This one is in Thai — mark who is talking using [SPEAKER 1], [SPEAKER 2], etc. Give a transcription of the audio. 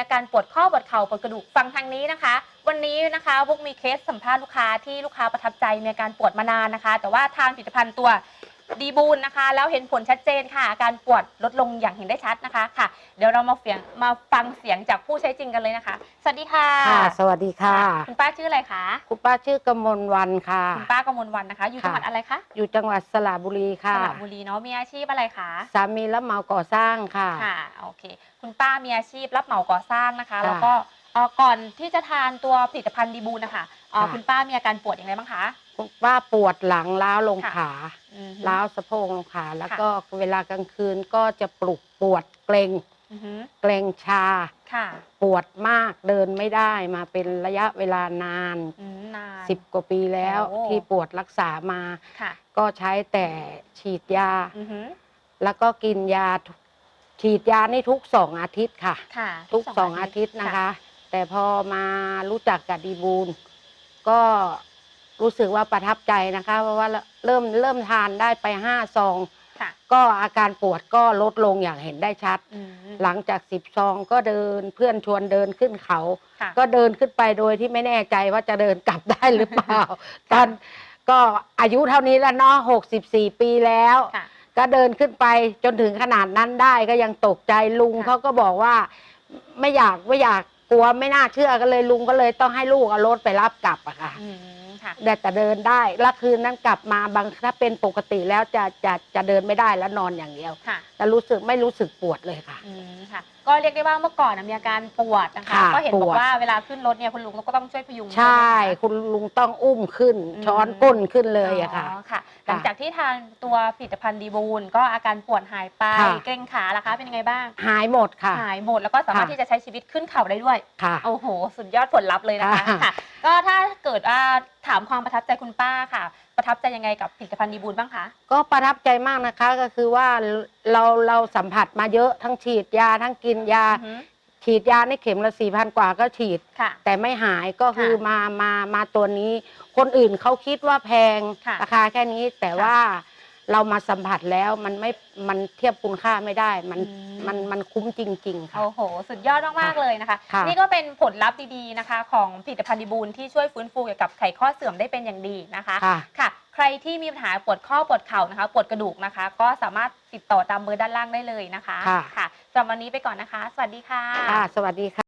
[SPEAKER 1] อาการปวดข้อปวดเข่าปวดกระดูกฟังทางนี้นะคะ วันนี้นะคะพวกมีเคสสัมภาษณ์ลูกค้าที่ลูกค้าประทับใจมีอาการปวดมานานนะคะ แต่ว่าทางผลิตภัณฑ์ตัว ดีบูนนะคะ แล้วเห็นผลชัดเจนค่ะ อาการปวดลดลงอย่างเห็นได้ชัดนะคะค่ะ เดี๋ยวเรามาเสียงมาฟังเสียงจากผู้ใช้จริงกันเลยนะคะ สวัสดีค่ะ
[SPEAKER 2] ค่ะสวัสดีค่ะ
[SPEAKER 1] คุณป้าชื่ออะไรคะ
[SPEAKER 2] คุณป้าชื่อกมลวันค่ะ
[SPEAKER 1] คุณป้ากมลวันนะคะ อยู่จังหวัด
[SPEAKER 2] ค่ะ
[SPEAKER 1] อะไรคะ
[SPEAKER 2] อยู่จังหวัดสระบุรี
[SPEAKER 1] ส
[SPEAKER 2] ค่ะ
[SPEAKER 1] ระบุรีเนาะมีอาชีพอะไรคะ
[SPEAKER 2] สามีรับเหมาก่อสร้างค่ะ
[SPEAKER 1] ค่ะโอเค คุณป้ามีอาชีพรับเหมาก่อสร้างนะคะ
[SPEAKER 2] ค่ะ
[SPEAKER 1] แล้วก็เอ่อก่อนที่จะทานตัวผลิตภัณฑ์ดีบูนนะคะเอ่อ
[SPEAKER 2] ค่ะ
[SPEAKER 1] คุณป้ามีอาการปวดอย่างไรบ้างคะ
[SPEAKER 2] คุณป้าปวดหลังล้าวลง
[SPEAKER 1] ค่ะ
[SPEAKER 2] ขา
[SPEAKER 1] อืม
[SPEAKER 2] ล้าวสะโพกลงขาแล้ว
[SPEAKER 1] ค่ะ
[SPEAKER 2] ก็เวลากลางคืนก็จะปลุกปวดเกรง
[SPEAKER 1] อือฮึ
[SPEAKER 2] เกรงชา
[SPEAKER 1] ค่ะ
[SPEAKER 2] ปวดมากเดินไม่ได้มาเป็นระยะเวลานาน
[SPEAKER 1] อืมนาน
[SPEAKER 2] สิบกว่าปีแล้ว
[SPEAKER 1] โอ้
[SPEAKER 2] ที่ปวดรักษามา
[SPEAKER 1] ค่ะ
[SPEAKER 2] ก็ใช้แต่ฉีดยา
[SPEAKER 1] อือฮึ
[SPEAKER 2] แล้วก็กินยาทุกฉีดยานี่ทุกสองอาทิตย์ค่ะ
[SPEAKER 1] ค่ะ
[SPEAKER 2] ทุกสองอาทิตย์นะคะ แต่พอมารู้จักกับดีบูลก็ รู้สึกว่าประทับใจนะคะ เพราะว่าเริ่มเริ่มทานได้ไปห้าซอง
[SPEAKER 1] ค่ะ
[SPEAKER 2] ก็อาการปวดก็ลดลงอย่างเห็นได้ชัด
[SPEAKER 1] อืม
[SPEAKER 2] หลังจากสิบซองก็เดินเพื่อนชวนเดินขึ้นเขา
[SPEAKER 1] ค่ะ
[SPEAKER 2] ก็เดินขึ้นไปโดยที่ไม่แน่ใจว่าจะเดินกลับได้หรือเปล่า ตอนก็อายุเท่านี้แล้วเนาะหกสิบสี่ปีแล้ว
[SPEAKER 1] ค่ะ
[SPEAKER 2] ก็เดินขึ้นไปจนถึงขนาดนั้นได้ก็ยังตกใจลุง
[SPEAKER 1] ค่ะ
[SPEAKER 2] เขาก็บอกว่า ไม่อยากไม่อยากกลัวไม่น่าเชื่อกันเลยลุงก็เลยต้องให้ลูกเอารถไปรับกลับอะค่ะ
[SPEAKER 1] อืม ค่ะ
[SPEAKER 2] แต่แต่เดินได้แล้วคืนนั้นกลับมาบางถ้าเป็นปกติแล้วจะจะจะเดินไม่ได้แล้วนอนอย่างเดียว
[SPEAKER 1] ค่ะ
[SPEAKER 2] แต่รู้สึกไม่รู้สึกปวดเลยค่ะ
[SPEAKER 1] อืมค่ะ ก็เรียกได้ว่าเมื่อก่อนนะมีอาการปวดนะคะ
[SPEAKER 2] ค่ะ
[SPEAKER 1] ก็เห็นบอ
[SPEAKER 2] ป
[SPEAKER 1] ก
[SPEAKER 2] วด
[SPEAKER 1] ว่าเวลาขึ้นรถเนี่ยคุณลุงก็ต้องช่วยพยุง
[SPEAKER 2] ใช่
[SPEAKER 1] ไหมคะ
[SPEAKER 2] คุณลุงต้องอุ้มขึ้น
[SPEAKER 1] อืม
[SPEAKER 2] ช้อนก้นขึ้นเลยอะค่ะ
[SPEAKER 1] อ๋อค่ะ หลังจากที่ทานตัวผลิตภัณฑ์ดีบูนก็อาการปวดหายไป
[SPEAKER 2] ค่ะ
[SPEAKER 1] เกร็งขาล่ะคะ เป็นยังไงบ้าง
[SPEAKER 2] หายหมดค่ะ
[SPEAKER 1] หายหมดแล้วก็สามารถ
[SPEAKER 2] ค่ะ
[SPEAKER 1] ที่จะใช้ชีวิตขึ้นเขาได้ด้วย
[SPEAKER 2] ค่ะ
[SPEAKER 1] โอ้โห สุดยอดผลลัพธ์เลยนะคะ
[SPEAKER 2] ค่ะ
[SPEAKER 1] ค่ะก็ถ้าเกิดว่าถามความประทับใจคุณป้าค่ะ ประทับใจยังไงกับผลิตภัณฑ์ดีบูนบ้างคะ
[SPEAKER 2] ก็ประทับใจมากนะคะก็คือว่าเราเราสัมผัสมาเยอะทั้งฉีดยาทั้งกินยา
[SPEAKER 1] อือฮึ
[SPEAKER 2] ฉีดยาในเข็มละสี่พันกว่าก็ฉีด
[SPEAKER 1] ค่ะ
[SPEAKER 2] แต่ไม่หายก็คือ
[SPEAKER 1] ค่ะ
[SPEAKER 2] มามามาตัวนี้ คนอื่นเขาคิดว่าแพง
[SPEAKER 1] ค่ะ
[SPEAKER 2] ราคาแค่นี้แต่
[SPEAKER 1] ค่ะ
[SPEAKER 2] ว่า เรามาสัมผัสแล้วมันไม่มันเทียบคุณค่าไม่ได้ มัน
[SPEAKER 1] อืม
[SPEAKER 2] มันมันคุ้มจริง ๆ ค่ะ
[SPEAKER 1] โอ้โห สุดยอดมากๆเลยนะคะ
[SPEAKER 2] ค่ะ
[SPEAKER 1] นี่ก็เป็นผลลัพธ์ดีๆนะคะ ของผลิตภัณฑ์ดีบูนที่ช่วยฟื้นฟูเกี่ยวกับไขข้อเสื่อมได้เป็นอย่างดีนะคะ
[SPEAKER 2] ค่ะ
[SPEAKER 1] ค่ะ ใครที่มีปัญหาปวดข้อปวดเข่านะคะ ปวดกระดูกนะคะ ก็สามารถติดต่อตามเบอร์ด้านล่างได้เลยนะคะ
[SPEAKER 2] ค่ะ
[SPEAKER 1] ค่ะสำหรับวันนี้ไปก่อนนะคะ สวัสดีค่ะ
[SPEAKER 2] ค่ะ สวัสดีค่ะ